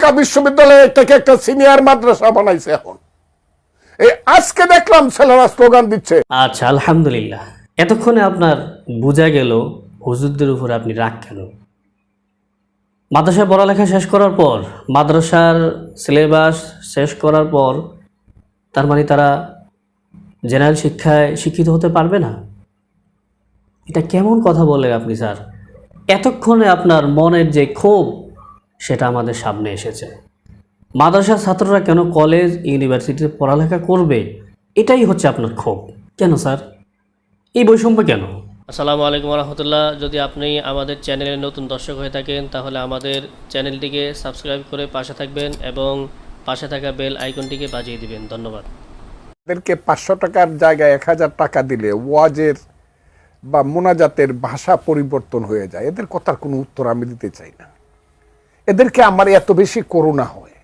ঢাকা বিশ্ববিদ্যালয়ে থেকে একটা সিনিয়র মাদ্রাসা বানাইছে এখন। এই আজকে দেখলাম ছেলেরা স্লোগান দিচ্ছে। আচ্ছা আলহামদুলিল্লাহ। এতক্ষণে আপনার বোঝা গেল হুজুরদের উপর আপনি রাগ কেন? মাদ্রাসায় পড়ালেখা শেষ করার পর, মাদ্রাসার সিলেবাস শেষ করার পর, তার মানে তারা জেনারেল শিক্ষায় শিক্ষিত হতে পারবে না? এটা কেমন কথা বললেন আপনি, স্যার? এতক্ষণে আপনার মনের যে ক্ষোভ সেটা আমাদের সামনে এসেছে। মাদ্রাসার ছাত্ররা কেন কলেজ ইউনিভার্সিটিতে পড়ালেখা করবে? এটাই হচ্ছে আপনার ক্ষোভ। কেন স্যার? এই বৈষম্য কেন? আসসালামু আলাইকুম রহমতুল্লাহ। যদি আপনি আমাদের চ্যানেলের নতুন দর্শক হয়ে থাকেন তাহলে আমাদের চ্যানেলটিকে সাবস্ক্রাইব করে পাশে থাকবেন এবং পাশে থাকা বেল আইকনটিকে বাজিয়ে দিবেন। ধন্যবাদ। এদেরকে পাঁচশো টাকার জায়গায় এক হাজার টাকা দিলে ওয়াজের বা মোনাজাতের ভাষা পরিবর্তন হয়ে যায়। এদের কথার কোনো উত্তর আমি দিতে চাই না। এদেরকে আমার এত বেশি করুণা হয়।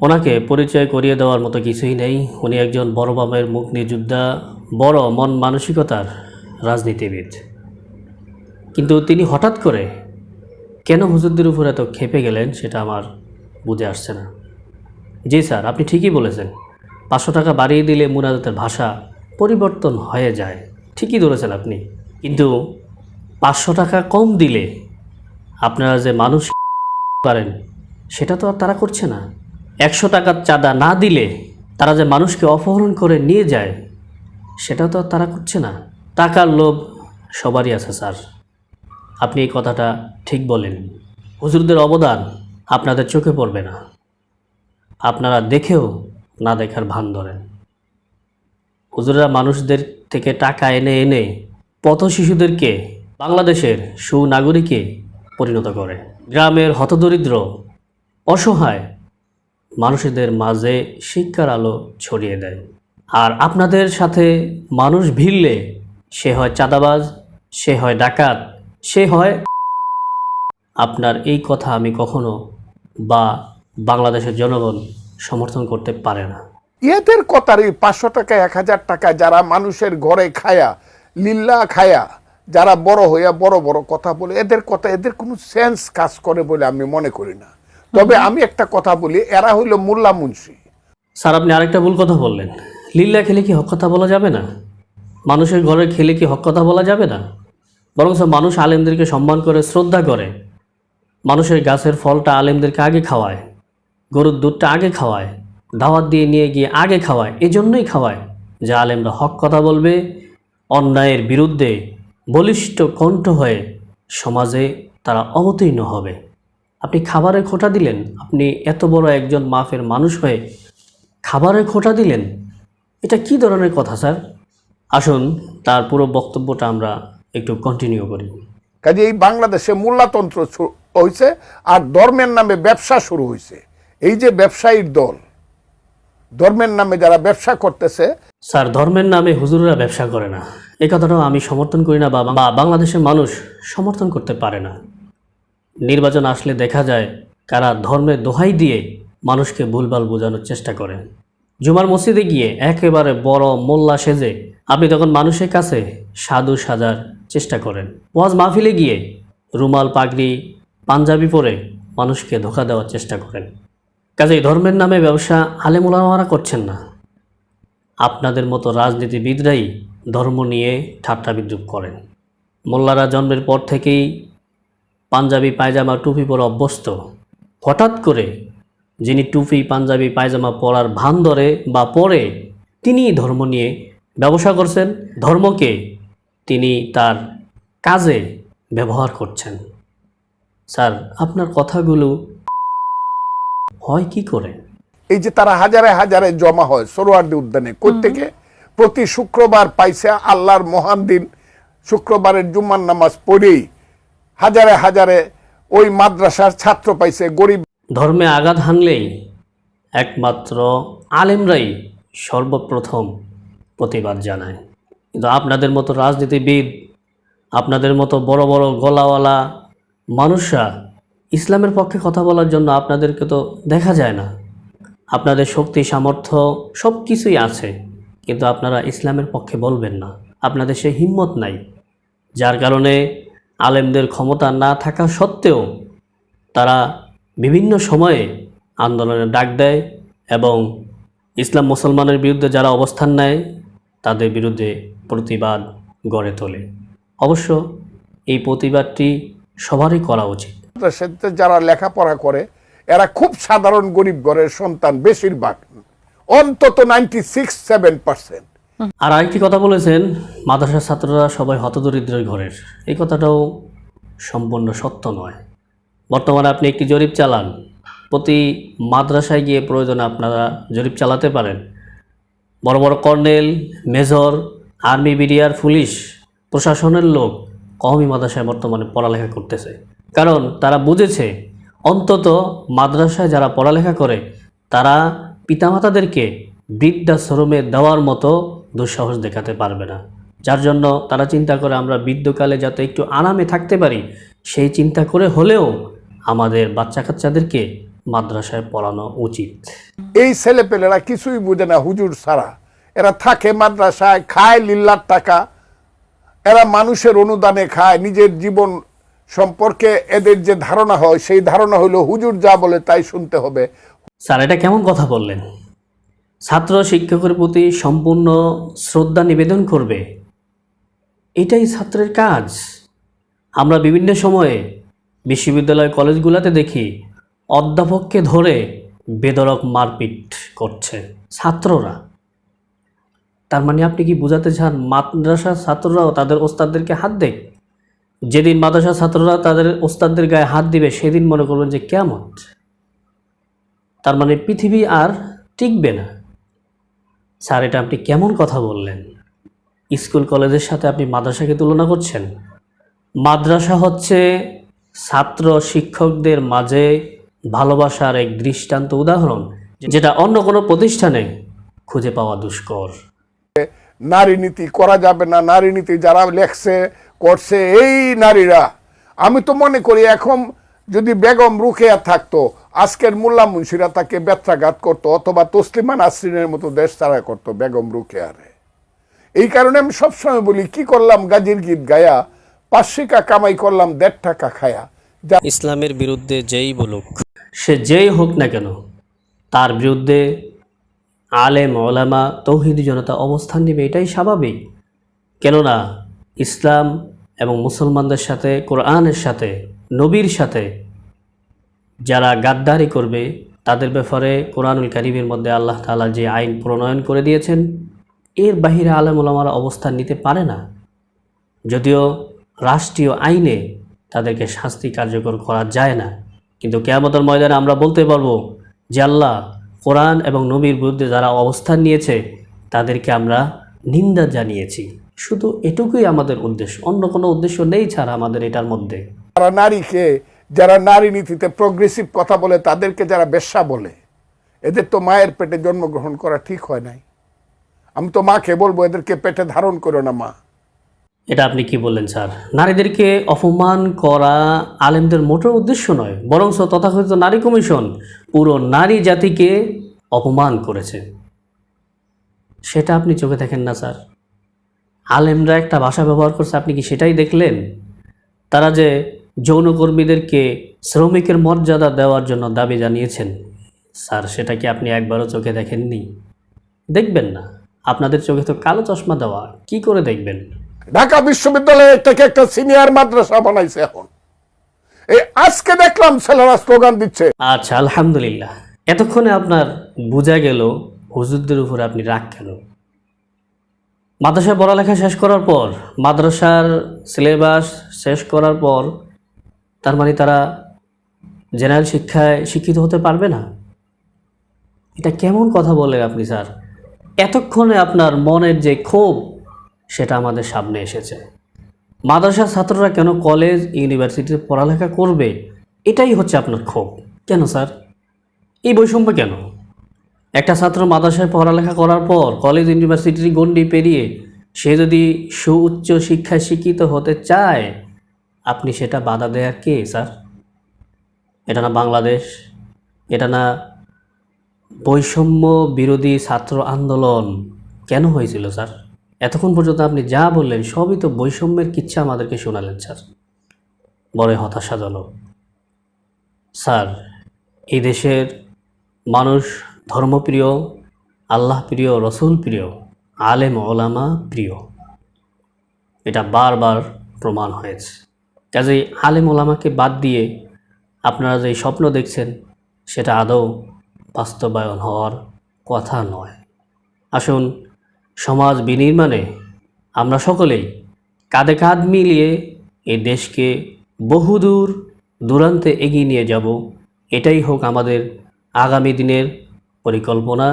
ওনাকে পরিচয় করিয়ে দেওয়ার মতো কিছুই নেই। উনি একজন বড় বামের মুক্তিযোদ্ধা বড় মন মানসিকতার রাজনীতিবিদ। কিন্তু তিনি হঠাৎ করে কেন হুজুরদের উপর এত খেপে গেলেন সেটা আমার বুঝে আসছে না। জি স্যার, আপনি ঠিকই বলেছেন। পাঁচশো টাকা বাড়িয়ে দিলে মুনাজাতের ভাষা পরিবর্তন হয়ে যায়। ঠিকই ধরেছেন আপনি। কিন্তু পাঁচশো টাকা কম দিলে আপনারা যে মানুষ পারেন সেটা তো আর তারা করছে না। একশো টাকার চাঁদা না দিলে তারা যে মানুষকে অপহরণ করে নিয়ে যায়, সেটা তো আর তারা করছে না। টাকার লোভ সবারই আছে, স্যার। আপনি এই কথাটা ঠিক বলেন। হুজুরদের অবদান আপনাদের চোখে পড়বে না। আপনারা দেখেও না দেখার ভান ধরেন। হুজুররা মানুষদের থেকে টাকা এনে এনে পথ শিশুদেরকে বাংলাদেশের সুনাগরিকে পরিণত করে। গ্রামের হতদরিদ্র, অসহায় মানুষদের মাঝে শিক্ষার আলো ছড়িয়ে দেয়। আর আপনাদের সাথে মানুষ ভিড়লে সে হয় চাঁদাবাজ, সে হয় ডাকাত, সে হয় আপনার এই কথা আমি কখনো বা বাংলাদেশের জনগণ সমর্থন করতে পারে না। এদের কথার এই পাঁচশো টাকা এক হাজার টাকা যারা মানুষের ঘরে খায়া লিল্লা খায়া যারা বড় হইয়া বড় বড় কথা বলে এদের কথা এদের কোনো সেন্স কাজ করে বলে আমি মনে করি না। তবে আমি একটা কথা বলি এরা হইল মোল্লা মুন্সি। স্যার আপনি আরেকটা ভুল কথা বললেন। লীলা খেলে কি হক কথা বলা যাবে না? মানুষের ঘরে খেলে কি হক কথা বলা যাবে না? বরং মানুষ আলেমদেরকে সম্মান করে শ্রদ্ধা করে। মানুষের গাছের ফলটা আলেমদেরকে আগে খাওয়ায় গরুর দুধটা আগে খাওয়ায় দাওয়াত দিয়ে নিয়ে গিয়ে আগে খাওয়ায় এজন্যই খাওয়ায় যে আলেমরা হক কথা বলবে অন্যায়ের বিরুদ্ধে বলিষ্ঠ কণ্ঠ হয়ে সমাজে তারা অবতীর্ণ হবে। আপনি খাবারের খোটা দিলেন আপনি এত বড় একজন মাফের মানুষ হয়ে খাবারের খোটা দিলেন এটা কি ধরনের কথা স্যার? আসুন তার পুরো বক্তব্যটা আমরা একটু কন্টিনিউ করি। কাজে এই বাংলাদেশে মোল্লাতন্ত্র শু- হয়েছে আর ধর্মের নামে ব্যবসা শুরু হয়েছে এই যে ব্যবসায়ীর দল ধর্মের নামে যারা ব্যবসা করতেছে স্যার ধর্মের নামে হুজুররা ব্যবসা করে না। এই কথাটাও আমি সমর্থন করি না, বা বাংলাদেশের মানুষ সমর্থন করতে পারে না। নির্বাচন আসলে দেখা যায় কারা ধর্মের দোহাই দিয়ে মানুষকে ভুলভাল বোঝানোর চেষ্টা করে। জুমার মসজিদে গিয়ে একেবারে বড় মোল্লা সেজে আপনি তখন মানুষের কাছে সাধু সাজার চেষ্টা করেন। ওয়াজ মাহফিলে গিয়ে রুমাল, পাগড়ি, পাঞ্জাবি পরে মানুষকে ধোকা দেওয়ার চেষ্টা করেন। কাজেই ধর্মের নামে ব্যবসা আলেমুলামারা করছেন না। আপনাদের মতো রাজনীতিবিদরাই ধর্ম নিয়ে ঠাট্টা বিদ্রুপ করেন। মোল্লারা জন্মের পর থেকেই পাঞ্জাবি পায়জামা টুপি পরে অভ্যস্ত। হঠাৎ করে যিনি টুপি পাঞ্জাবি পায়জামা পরার ভান ধরে বা পরে তিনি ধর্ম নিয়ে ব্যবসা করছেন ধর্মকে তিনি তার কাজে ব্যবহার করছেন। স্যার আপনার কথাগুলো হয় কি করে? এই যে তারা হাজারে হাজারে জমা হয় সরোয়ার্দি উদ্যানে থেকে? প্রতি শুক্রবার পাইছে আল্লাহর মহান দিন। শুক্রবারের জুম্মার নামাজ পড়েই হাজারে হাজারে ওই মাদ্রাসার ছাত্র পাইছে গরিব। ধর্মে আঘাত হানলেই একমাত্র আলেমরাই সর্বপ্রথম প্রতিবাদ জানায়। কিন্তু আপনাদের মতো রাজনীতিবিদ, আপনাদের মতো বড় বড় গলাওয়ালা মানুষরা ইসলামের পক্ষে কথা বলার জন্য আপনাদেরকে তো দেখা যায় না। আপনাদের শক্তি, সামর্থ্য সব কিছুই আছে। কিন্তু আপনারা ইসলামের পক্ষে বলবেন না। আপনাদের সে হিম্মত নাই। যার কারণে আলেমদের ক্ষমতা না থাকা সত্ত্বেও তারা বিভিন্ন সময়ে আন্দোলনের ডাক দেয় এবং ইসলাম মুসলমানের বিরুদ্ধে যারা অবস্থান নেয়, তাদের বিরুদ্ধে প্রতিবাদ গড়ে তোলে। অবশ্য এই প্রতিবাদটি সবারই করা উচিত। যারা লেখাপড়া করে, এরা খুব সাধারণ গরিব ঘরের সন্তান বেশিরভাগ। অন্তত নাইনটি সিক্স সেভেন পার্সেন্ট আর আরেকটি কথা বলেছেন, মাদ্রাসার ছাত্ররা সবাই হতদরিদ্রের ঘরের। এই কথাটাও সম্পূর্ণ সত্য নয়। বর্তমানে আপনি একটি জরিপ চালান। প্রতি মাদ্রাসায় গিয়ে প্রয়োজনে আপনারা জরিপ চালাতে পারেন। বড় বড় colonel, major, army, BDR, police, প্রশাসনের লোক কওমি মাদ্রাসায় বর্তমানে পড়ালেখা করতেছে। কারণ তারা বুঝেছে, অন্তত মাদ্রাসায় যারা পড়ালেখা করে, তারা পিতামাতাদেরকে বৃদ্ধাশ্রমে দেওয়ার মতো দুঃসাহস দেখাতে পারবে না। যার জন্য তারা চিন্তা করে আমরা বৃদ্ধকালে যাতে একটু আরামে থাকতে পারি, সেই চিন্তা করে হলেও আমাদের বাচ্চা কাচ্চাদেরকে মাদ্রাসায় পড়ানো উচিত। এই ছেলেপেলেরা কিছুই বুঝে না হুজুর ছাড়া। এরা থাকে মাদ্রাসায়, খায় লিল্লার টাকা। এরা মানুষের অনুদানে খায়, নিজের জীবন সম্পর্কে এদের যে ধারণা হয়, সেই ধারণা হলো হুজুর যা বলে তাই শুনতে হবে। স্যার, এটা কেমন কথা বললেন? ছাত্র শিক্ষকের প্রতি সম্পূর্ণ শ্রদ্ধা নিবেদন করবে। এটাই ছাত্রের কাজ। আমরা বিভিন্ন সময়ে বিশ্ববিদ্যালয় কলেজগুলোতে দেখি অধ্যাপককে ধরে বেদরক মারপিট করছে ছাত্ররা। তার মানে আপনি কি বোঝাতে চান মাদ্রাসার ছাত্ররাও তাদের ওস্তাদদেরকে হাত দেয়? যেদিন মাদ্রাসার ছাত্ররা তাদের ওস্তাদদের গায়ে হাত দিবে, সেদিন মনে করবেন যে কেমত তার মানে পৃথিবী আর টিকবে না। স্যার, এটা আপনি কেমন কথা বললেন? স্কুল কলেজের সাথে আপনি মাদ্রাসাকে তুলনা করছেন? মাদ্রাসা হচ্ছে ছাত্র শিক্ষকদের মাঝে ভালোবাসার এক দৃষ্টান্ত উদাহরণ, যেটা অন্য কোনো প্রতিষ্ঠানে খুঁজে পাওয়া দুষ্কর। নারী নীতি করা যাবে না, নারী নীতি যারা লেখছে, করছে, এই নারীরা। আমি তো মনে করি এখন যদি বেগম রুকেয়া থাকতো আজকের মোল্লা মুন্সিরা তাকে ব্যত্রাঘাত করতো অথবা তসলিমা নাসরিনের মতো দেশ তারা করতো বেগম রুকেয়ারে এই কারণে আমি সবসময় বলি কি করলাম গাজীর গীত গায়া? পাঁচশিকা কামাই করলাম দেড় টাকা খায়া। যা ইসলামের বিরুদ্ধে যেই বলুক। সে যেই হোক না কেন তার বিরুদ্ধে আলেম ওলামা তৌহিদি জনতা অবস্থান নেবে এটাই স্বাভাবিক। কেননা ইসলাম এবং মুসলমানদের সাথে কোরআনের সাথে নবীর সাথে যারা গাদ্দারি করবে, তাদের ব্যাপারে কোরআনুল কারিমের মধ্যে আল্লাহ তাআলা যে আইন প্রণয়ন করে দিয়েছেন, এর বাহিরে আলেম ওলামারা অবস্থান নিতে পারে না। যদিও রাষ্ট্রীয় আইনে তাদেরকে শাস্তি কার্যকর করা যায় না। কিন্তু কেয়ামতের ময়দানে আমরা বলতে পারব যে আল্লাহ কোরআন এবং নবীর বিরুদ্ধে যারা অবস্থান নিয়েছে, তাদেরকে আমরা নিন্দা জানিয়েছি। শুধু এটুকুই আমাদের উদ্দেশ্য, অন্য কোনো উদ্দেশ্য নেই ছাড়া আমাদের এটার মধ্যে। নারীকে যারা নারী নীতিতে প্রোগ্রেসিভ কথা বলে, তাদেরকে যারা বেশ্যা বলে, এদের তো মায়ের পেটে জন্মগ্রহণ করা ঠিক হয় নাই। আমি তো মাকে বলব, এদেরকে পেটে ধারণ করো না, মা। এটা আপনি কি বললেন, স্যার? নারীদেরকে অপমান করা আলেমদের মোটেও উদ্দেশ্য নয়, বরঞ্চ তথাকথিত নারী কমিশন পুরো নারী জাতিকে অপমান করেছে। সেটা আপনি চোখে দেখেন না, স্যার। আলেমরা একটা ভাষা ব্যবহার করছে, আপনি কি সেটাই দেখলেন? তারা যে যৌনকর্মীদেরকে শ্রমিকের মর্যাদা দেওয়ার জন্য দাবি জানিয়েছেন। স্যার সেটা কি আপনি একবারও চোখে দেখেননি? দেখবেন না। আপনাদের চোখে তো কালো চশমা দেওয়া। কি করে দেখবেন? ঢাকা বিশ্ববিদ্যালয়ে এটাকে একটা সিনিয়র মাদ্রাসা বানাইছে এখন। এই আজকে দেখলাম ছেলেরা স্লোগান দিচ্ছে। আচ্ছা আলহামদুলিল্লাহ। এতক্ষণে আপনার বোঝা গেল হুজুরদের উপরে আপনি রাগ কেন? মাদ্রাসায় পড়ালেখা শেষ করার পর মাদ্রাসার সিলেবাস শেষ করার পর তার মানে তারা জেনারেল শিক্ষায় শিক্ষিত হতে পারবে না? এটা কেমন কথা বলেন আপনি, স্যার? এতক্ষণে আপনার মনের যে ক্ষোভ, সেটা আমাদের সামনে এসেছে। মাদ্রাসার ছাত্ররা কেন কলেজ, ইউনিভার্সিটিতে পড়ালেখা করবে? এটাই হচ্ছে আপনার ক্ষোভ। কেন, স্যার? এই বৈষম্য কেন? একটা ছাত্র মাদ্রাসায় পড়ালেখা করার পর কলেজ, ইউনিভার্সিটির গণ্ডি পেরিয়ে সে যদি সুউচ্চ শিক্ষায় শিক্ষিত হতে চায় আপনি সেটা বাধা দেয়ার কে, স্যার? এটা না বাংলাদেশ? এটা না বৈষম্য বিরোধী ছাত্র আন্দোলন? কেন হয়েছিল, স্যার? এতক্ষণ পর্যন্ত আপনি যা বললেন, সবই তো বৈষম্যের কিচ্ছা আমাদেরকে শোনালেন, স্যার। বড় হতাশাজনক। স্যার, এই দেশের মানুষ ধর্মপ্রিয়, আল্লাহ প্রিয়, রসুল প্রিয়, আলেম, ওলামা প্রিয়। এটা বারবার প্রমাণ হয়েছে। কাজেই আলেম ওলামাকে বাদ দিয়ে আপনারা যে স্বপ্ন দেখছেন, সেটা আদৌ বাস্তবায়ন হওয়ার কথা নয়। আসুন, সমাজ বিনির্মাণে আমরা সকলেই কাঁধে কাঁধ মিলিয়ে এই দেশকে বহুদূর দূরান্তে এগিয়ে নিয়ে যাব। এটাই হোক আমাদের আগামী দিনের পরিকল্পনা।